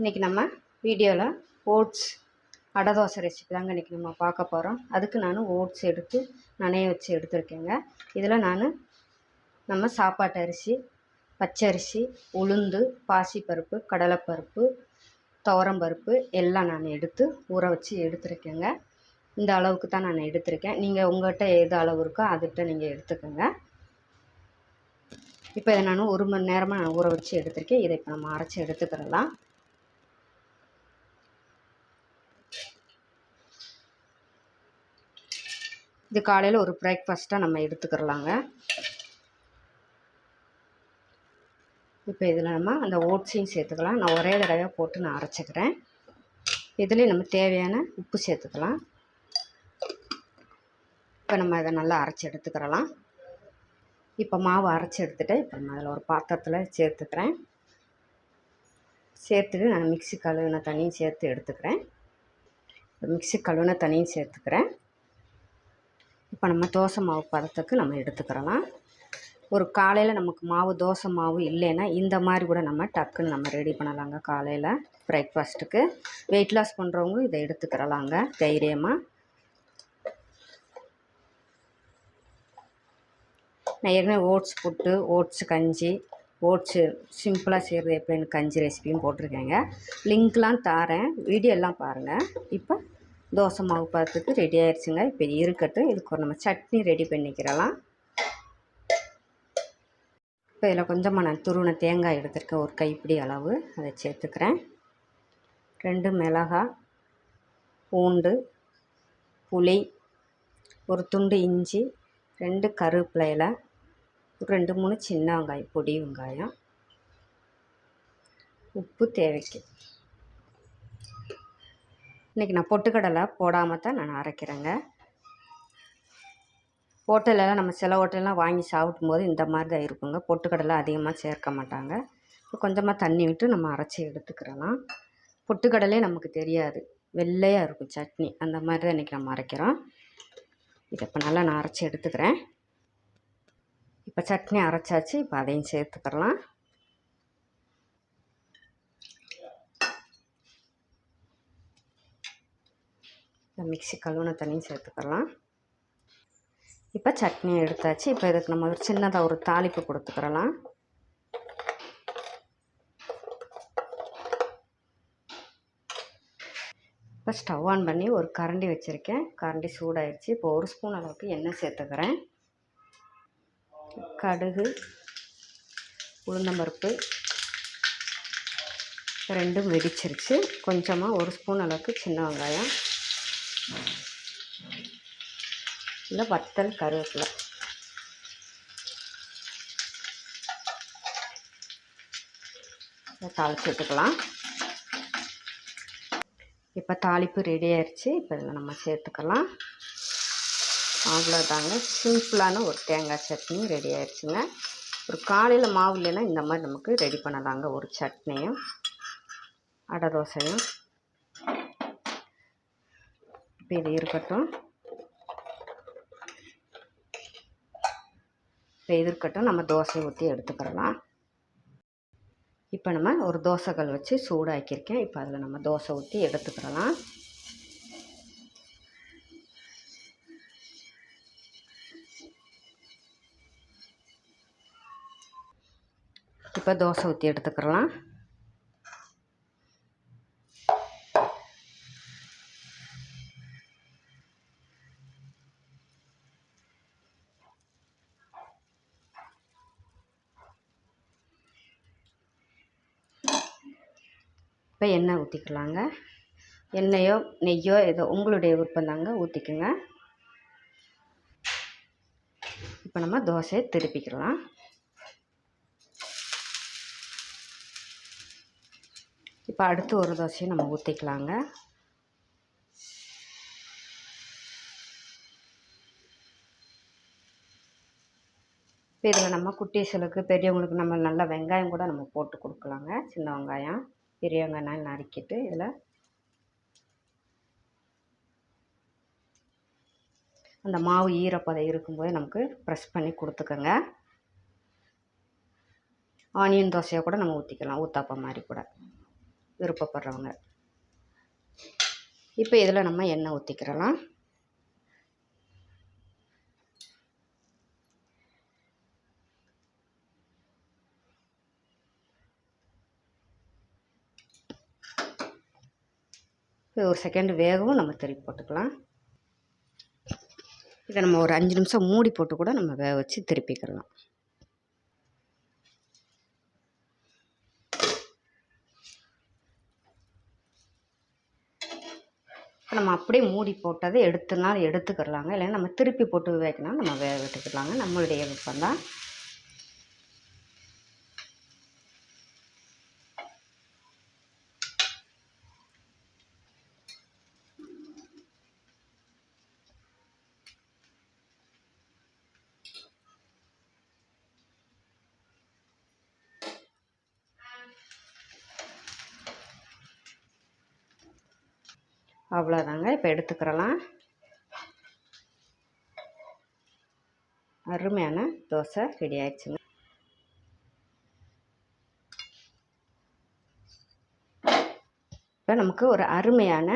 இன்றைக்கி நம்ம வீடியோவில் ஓட்ஸ் அடை தோசை ரெசிபி தாங்க இன்றைக்கி நம்ம பார்க்க போகிறோம் அதுக்கு நான் ஓட்ஸ் எடுத்து நனைய வச்சு எடுத்துருக்கேங்க. இதில் நான் நம்ம சாப்பாட்டு அரிசி பச்சரிசி உளுந்து பாசிப்பருப்பு கடலைப்பருப்பு துவரம்பருப்பு எல்லாம் நான் எடுத்து ஊற வச்சு எடுத்துருக்கேங்க. இந்த அளவுக்கு தான் நான் எடுத்திருக்கேன். நீங்கள் உங்கள்கிட்ட எது அளவு இருக்கோ அதுகிட்ட நீங்கள் எடுத்துக்கோங்க. இப்போ இதை நான் ஒரு மணி நேரமாக நான் ஊற வச்சு எடுத்திருக்கேன். இதை இப்போ நம்ம அரைச்சி எடுத்துக்கிறலாம். இது காலையில் ஒரு பிரேக்ஃபாஸ்ட்டாக நம்ம எடுத்துக்கிறலாங்க. இப்போ இதில் நம்ம அந்த ஓட்ஸையும் சேர்த்துக்கலாம். நான் ஒரே தடவை போட்டு நான் அரைச்சிக்கிறேன். இதுலேயும் நம்ம தேவையான உப்பு சேர்த்துக்கலாம். இப்போ நம்ம இதை நல்லா அரைச்சி எடுத்துக்கிறலாம். இப்போ மாவு அரைச்சி எடுத்துகிட்டு இப்போ நம்ம அதில் ஒரு பாத்திரத்தில் சேர்த்துக்கிறேன். சேர்த்துட்டு நான் மிக்சி கழுவின தண்ணியும் சேர்த்து எடுத்துக்கிறேன். மிக்சி கழுவின தண்ணியும் சேர்த்துக்கிறேன். இப்போ நம்ம தோசை மாவு பதத்துக்கு நம்ம எடுத்துக்கிறலாம். ஒரு காலையில் நமக்கு மாவு தோசை மாவு இல்லைன்னா இந்த மாதிரி கூட நம்ம டக்குன்னு நம்ம ரெடி பண்ணலாங்க காலையில் பிரேக்ஃபாஸ்ட்டுக்கு வெயிட் லாஸ் பண்ணுறவங்களும் இதை எடுத்துக்கிறலாங்க தைரியமாக நான் ஏற்கனவே ஓட்ஸ் புட்டு ஓட்ஸ் கஞ்சி ஓட்ஸு சிம்பிளாக செய்கிறது எப்படின்னு கஞ்சி ரெசிபியும் போட்டிருக்கேங்க. லிங்க்லாம் தாரேன் வீடியோ எல்லாம் பாருங்கள் இப்போ தோசை மாவு பதத்துக்கு ரெடி ஆயிடுச்சுங்க இப்போ இருக்கட்டும். இதுக்கு ஒரு நம்ம சட்னி ரெடி பண்ணிக்கிறலாம் இப்போ இதில் கொஞ்சமாக நான் துருவின தேங்காய் எடுத்திருக்கேன். ஒரு கைப்பிடி அளவு. அதை சேர்த்துக்கிறேன். ரெண்டு மிளகா பூண்டு புளி ஒரு துண்டு இஞ்சி ரெண்டு கருவேப்பிலையில் ஒரு ரெண்டு மூணு சின்ன வெங்காயம் பொடி வெங்காயம் உப்பு தேவைக்கு. இன்றைக்கி நான் பொட்டுக்கடலை போடாமல் தான் நான் அரைக்கிறேங்க. ஹோட்டலெல்லாம் நம்ம சில ஹோட்டல்லாம் வாங்கி சாப்பிடும் போது இந்த மாதிரி தான் இருக்குங்க. பொட்டுக்கடலை அதிகமாக சேர்க்க மாட்டாங்க. இப்போ கொஞ்சமாக தண்ணி விட்டு நம்ம அரைச்சி எடுத்துக்கிறலாம். பொட்டுக்கடலே நமக்கு தெரியாது. வெள்ளையாக இருக்கும் சட்னி. அந்த மாதிரி தான் இன்றைக்கி நம்ம அரைக்கிறோம். இதை இப்போ நல்லா நான் அரைச்சி எடுத்துக்கிறேன். இப்போ சட்னி அரைச்சாச்சு. இப்போ அதையும் சேர்த்துக்கிறலாம். மிக்சி கழுவுன தண்ணியும் சேர்த்துக்கலாம். இப்போ சட்னி எடுத்தாச்சு. இப்போ இதுக்கு நம்ம ஒரு சின்னதாக ஒரு தாளிப்பு கொடுத்துக்கிறலாம் இப்போ ஸ்டவ் ஆன் பண்ணி ஒரு கரண்டி வச்சுருக்கேன். கரண்டி சூடாயிடுச்சு இப்போ ஒரு ஸ்பூன் அளவுக்கு எண்ணெய் சேர்த்துக்கிறேன். கடுகு உளுந்தம்பருப்பு ரெண்டும் வெடிச்சிருச்சு. கொஞ்சமாக ஒரு ஸ்பூன் அளவுக்கு சின்ன வெங்காயம். இல்லை வத்தல் கருவேப்பிலை. தாளித்து விட்டுக்கலாம் இப்போ தாளிப்பு ரெடி ஆயிடுச்சு இப்போ இதில் நம்ம சேர்த்துக்கலாம். அவ்வளோதாங்க சிம்பிளான ஒரு தேங்காய் சட்னி ரெடி ஆயிடுச்சுங்க ஒரு காலையில் மாவு இல்லைன்னா இந்த மாதிரி நமக்கு ரெடி பண்ணலாங்க. ஒரு சட்னியும் அடை தோசையும். இப்போ இது இருக்கட்டும். இப்போ இது இருக்கட்டும் நம்ம தோசை ஊற்றி எடுத்துக்கிறலாம். இப்போ நம்ம ஒரு தோசைகள் வச்சு சூடாக்கியிருக்கேன். இப்போ அதில் நம்ம தோசை ஊற்றி எடுத்துக்கிறலாம். இப்போ தோசை ஊற்றி எடுத்துக்கிறலாம். இப்போ எண்ணெய் ஊற்றிக்கலாங்க. எண்ணெயோ நெய்யோ ஏதோ உங்களுடைய விருப்பம் தாங்க ஊற்றிக்குங்க. இப்போ நம்ம தோசையை திருப்பிக்கலாம். இப்போ அடுத்து ஒரு தோசையை நம்ம ஊற்றிக்கலாங்க. இப்போ இதில் நம்ம குட்டீஸுகளுக்கு பெரியவங்களுக்கு நம்ம நல்லா வெங்காயம் கூட நம்ம போட்டு கொடுக்கலாங்க சின்ன வெங்காயம். பெரிய வெங்காயம் நறுக்கிட்டு இதில் அந்த மாவு ஈரப்பதம் இருக்கும்போது நமக்கு ப்ரெஸ் பண்ணி கொடுத்துக்கோங்க. ஆனியன் தோசையை கூட நம்ம ஊற்றிக்கலாம் ஊத்தாப்பம் மாதிரி கூட. விருப்பப்படுறவங்க. இப்போ இதில் நம்ம எண்ணெய் ஊற்றிக்கிறலாம் ஒரு செகண்ட் வேகவும் நம்ம திருப்பி போட்டுக்கலாம். இதை நம்ம ஒரு அஞ்சு நிமிஷம் மூடி போட்டு கூட நம்ம வேக வச்சு திருப்பிக்கலாம். இப்போ நம்ம அப்படியே மூடி போட்டதை எடுத்துனாலும் எடுத்துக்கிடலாங்க இல்லைன்னா நம்ம திருப்பி போட்டு வைக்கணும் நம்ம வேக விட்டுக்கலாங்க. நம்மளுடைய விருப்பம் தான் அவ்வளோதாங்க இப்போ எடுத்துக்கிறலாம். அருமையான தோசை ரெடி ஆயிடுச்சுங்க. இப்போ நமக்கு ஒரு அருமையான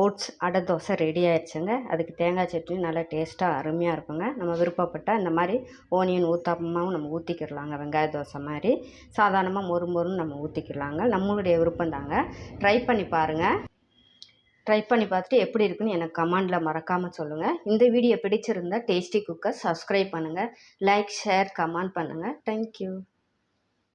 ஓட்ஸ் அடை தோசை ரெடி ஆயிடுச்சுங்க. அதுக்கு தேங்காய் சட்னி நல்லா டேஸ்ட்டாக அருமையாக இருக்குங்க. நம்ம விருப்பப்பட்டால் இந்த மாதிரி ஓனியன் ஊத்தாப்பமாகவும் நம்ம ஊற்றிக்கிடலாங்க வெங்காய தோசை மாதிரி. சாதாரணமாக மொறு மொறுன்னு நம்ம ஊற்றிக்கிடலாங்க நம்மளுடைய விருப்பம் தாங்க ட்ரை பண்ணி பாருங்கள் ட்ரை பண்ணி பார்த்துட்டு எப்படி இருக்குன்னு எனக்கு கமெண்டில் மறக்காமல் சொல்லுங்கள் இந்த வீடியோ பிடிச்சிருந்தா டேஸ்டி குக்கர் சப்ஸ்கிரைப் பண்ணுங்கள் லைக் ஷேர் கமெண்ட் பண்ணுங்கள் தேங்க்யூ